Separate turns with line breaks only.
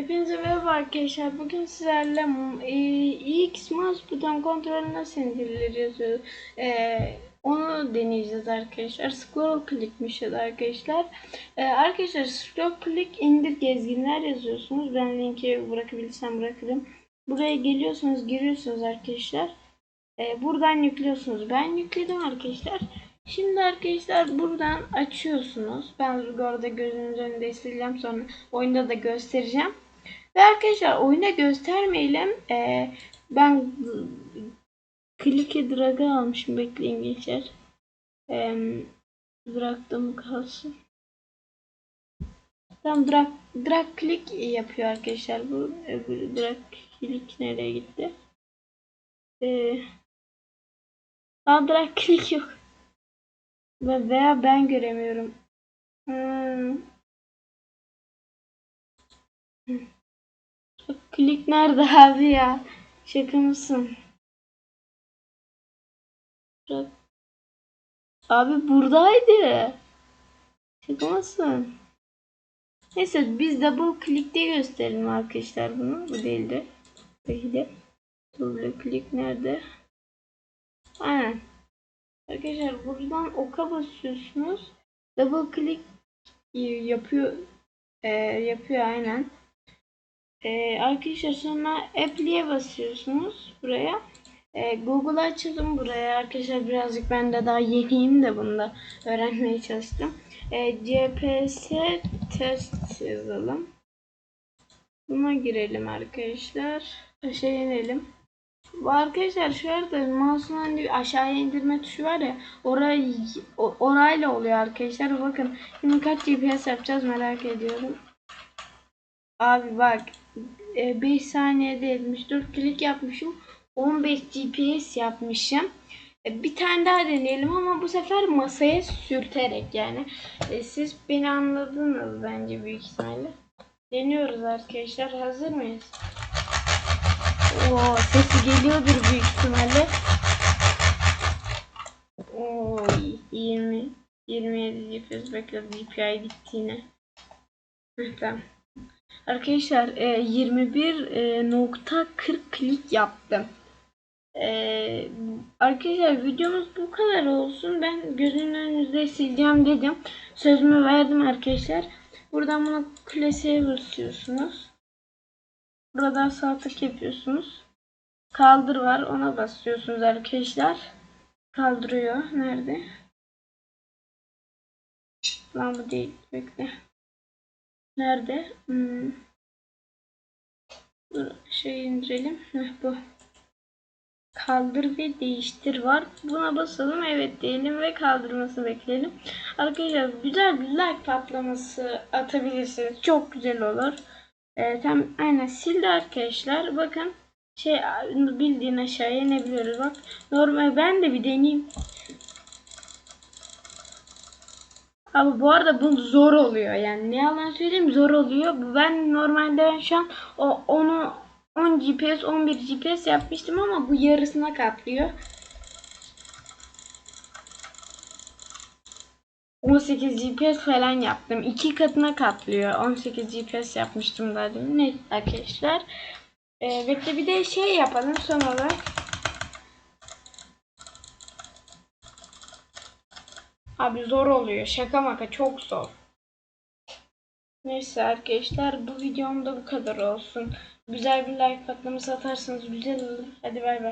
Hepinize merhaba arkadaşlar. Bugün sizlerle e, X mouse buton kontrolü nasıl indirilir. E, onu deneyeceğiz arkadaşlar. Scroll clickmiş ya da arkadaşlar. E, arkadaşlar scroll click indir gezginler yazıyorsunuz. Ben linki bırakabilirsem bırakırım. Buraya geliyorsunuz, giriyorsunuz arkadaşlar. E, buradan yüklüyorsunuz. Ben yükledim arkadaşlar. Şimdi arkadaşlar buradan açıyorsunuz. Ben arada gözünüz önünde sileceğim sonra oyunda da göstereceğim. Ve arkadaşlar oyuna göstermeyelim. Ee, ben Click'e drag'ı almışım. Bekleyin geçer. Ee, drag'da kalsın? Tamam drag, drag click yapıyor arkadaşlar. Bu öbür drag click nereye gitti? Ee, drag click yok. Ve veya ben göremiyorum. Hmm. Klik nerede abi ya? Şaka mısın? Abi buradaydı. Şaka mısın? Neyse biz double click'te gösterelim arkadaşlar bunu. Bu değildi. Peki double click nerede? Aynen. Arkadaşlar buradan oka basıyorsunuz. Double click yapıyor. E, yapıyor aynen. E, arkadaşlar sonra app'liye basıyorsunuz buraya. E, Google açalım buraya. Arkadaşlar birazcık ben de daha yeniyim de bunda öğrenmeye çalıştım. E, GPS test yazalım. Buna girelim arkadaşlar. Aşağı inelim. Bu arkadaşlar şurada mouse'un hani aşağıya indirme tuşu var ya orayı orayla oluyor arkadaşlar. Bakın şimdi kaç GPS yapacağız merak ediyorum. Abi bak 5 saniyede 74 klik yapmışım. 15 GPS yapmışım. Bir tane daha deneyelim ama bu sefer masaya sürterek yani. Siz beni anladınız bence büyük ihtimalle. Deniyoruz arkadaşlar. Hazır mıyız? Oo, sesi geliyordur büyük ihtimalle. Oo, 20 27 GPS bekle DPI gitti yine. tamam. Arkadaşlar e, 21 e, 40 klik yaptım. E, arkadaşlar videomuz bu kadar olsun. Ben gözünün önünüzde sileceğim dedim. Sözümü verdim arkadaşlar. Buradan bunu klasiğe basıyorsunuz. Buradan sağ tık yapıyorsunuz. Kaldır var. Ona basıyorsunuz arkadaşlar. Kaldırıyor. Nerede? Lan bu değil. Bekle. Nerede? Hmm. Dur şey indirelim. Heh, bu. Kaldır ve değiştir var. Buna basalım. Evet diyelim ve kaldırmasını bekleyelim. Arkadaşlar güzel bir like patlaması atabilirsiniz. Çok güzel olur. Ee, tam aynen sildi arkadaşlar. Bakın şey bildiğin aşağıya inebiliyoruz. Bak normal ben de bir deneyeyim. Abi bu arada bu zor oluyor yani ne yalan söyleyeyim zor oluyor. Ben normalde ben şu an o onu 10 GPS 11 GPS yapmıştım ama bu yarısına katlıyor. 18 GPS falan yaptım. iki katına katlıyor. 18 GPS yapmıştım daha demin. Ne arkadaşlar? Ee, bekle bir de şey yapalım son olarak. Abi zor oluyor. Şaka maka çok zor. Neyse arkadaşlar bu videom da bu kadar olsun. Güzel bir like patlaması atarsanız güzel olur. Hadi bay bay.